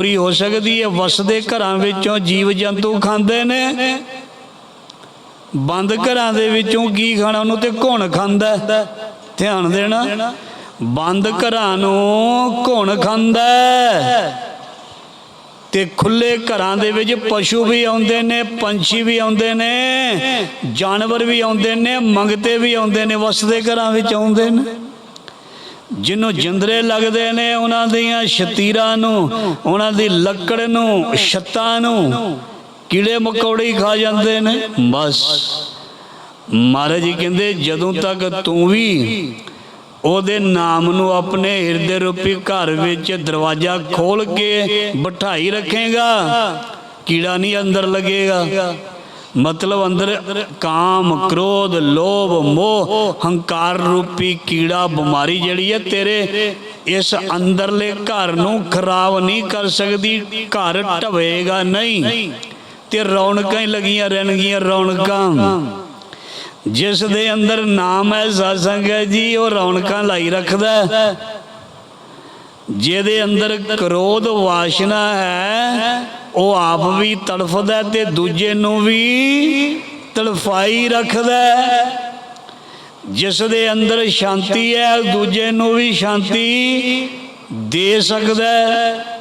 ਪੂਰੀ ਹੋ ਸਕਦੀ ਹੈ। ਵਸਦੇ ਘਰਾਂ ਵਿੱਚੋਂ ਜੀਵ ਜੰਤੂ ਖਾਂਦੇ ਨੇ। ਬੰਦ ਘਰਾਂ ਦੇ ਵਿੱਚੋਂ ਕੀ ਖਾਣਾ, ਉਹਨੂੰ ਤੇ ਘੁਣ ਖਾਂਦਾ ਧਿਆਨ ਦੇਣਾ। ਬੰਦ ਘਰਾਂ ਨੂੰ ਘੁਣ ਖਾਂਦਾ ਤੇ ਖੁੱਲੇ ਘਰਾਂ ਦੇ ਵਿੱਚ ਪਸ਼ੂ ਵੀ ਆਉਂਦੇ ਨੇ, ਪੰਛੀ ਵੀ ਆਉਂਦੇ ਨੇ, ਜਾਨਵਰ ਵੀ ਆਉਂਦੇ ਨੇ, ਮੰਗਤੇ ਵੀ ਆਉਂਦੇ ਨੇ ਵਸਦੇ ਘਰਾਂ ਵਿੱਚ ਆਉਂਦੇ ਨੇ। ਜਿਹਨੂੰ ਜਿੰਦਰੇ ਲੱਗਦੇ ਨੇ, ਉਹਨਾਂ ਦੀਆਂ ਸ਼ਤੀਰਾਂ ਨੂੰ, ਉਹਨਾਂ ਦੀ ਲੱਕੜ ਨੂੰ, ਛੱਤਾਂ ਨੂੰ ਕੀੜੇ ਮਕੌੜੇ ਖਾ ਜਾਂਦੇ ਨੇ। ਬਸ। ਮਹਾਰਾਜ ਜੀ ਕਹਿੰਦੇ, ਜਦੋਂ ਤੱਕ ਤੂੰ ਵੀ ਉਹਦੇ ਨਾਮ ਨੂੰ ਆਪਣੇ ਹਿਰਦੇ ਰੂਪੀ ਘਰ ਵਿੱਚ ਦਰਵਾਜ਼ਾ ਖੋਲ ਕੇ ਬਿਠਾਈ ਰੱਖੇਗਾ, ਕੀੜਾ ਨਹੀਂ ਅੰਦਰ ਲੱਗੇਗਾ। ਮਤਲਬ ਅੰਦਰ ਕਾਮ, ਕ੍ਰੋਧ, ਲੋਭ, ਮੋਹ, ਹੰਕਾਰ ਰੂਪੀ ਕੀੜਾ, ਬਿਮਾਰੀ ਜਿਹੜੀ ਹੈ ਤੇਰੇ ਇਸ ਅੰਦਰਲੇ ਘਰ ਨੂੰ ਖਰਾਬ ਨਹੀਂ ਕਰ ਸਕਦੀ, ਘਰ ਢਵੇਗਾ ਨਹੀਂ। ਤੇ ਰੌਣਕਾਂ ਹੀ ਲੱਗੀਆਂ ਰਹਿਣਗੀਆਂ, ਰੌਣਕਾਂ। ਜਿਸ ਦੇ ਅੰਦਰ ਨਾਮ ਹੈ ਸਤਸੰਗ ਹੈ ਜੀ, ਉਹ ਰੌਣਕਾਂ ਲਾਈ ਰੱਖਦਾ ਜਿਹਦੇ ਅੰਦਰ ਕ੍ਰੋਧ ਵਾਸ਼ਨਾ ਹੈ ਉਹ ਆਪ ਵੀ ਤੜਫਦਾ ਹੈ ਤੇ ਦੂਜੇ ਨੂੰ ਵੀ ਤੜਫਾਈ ਰੱਖਦਾ ਜਿਸ ਦੇ ਅੰਦਰ ਸ਼ਾਂਤੀ ਹੈ, ਦੂਜੇ ਨੂੰ ਵੀ ਸ਼ਾਂਤੀ ਦੇ ਸਕਦਾ ਹੈ।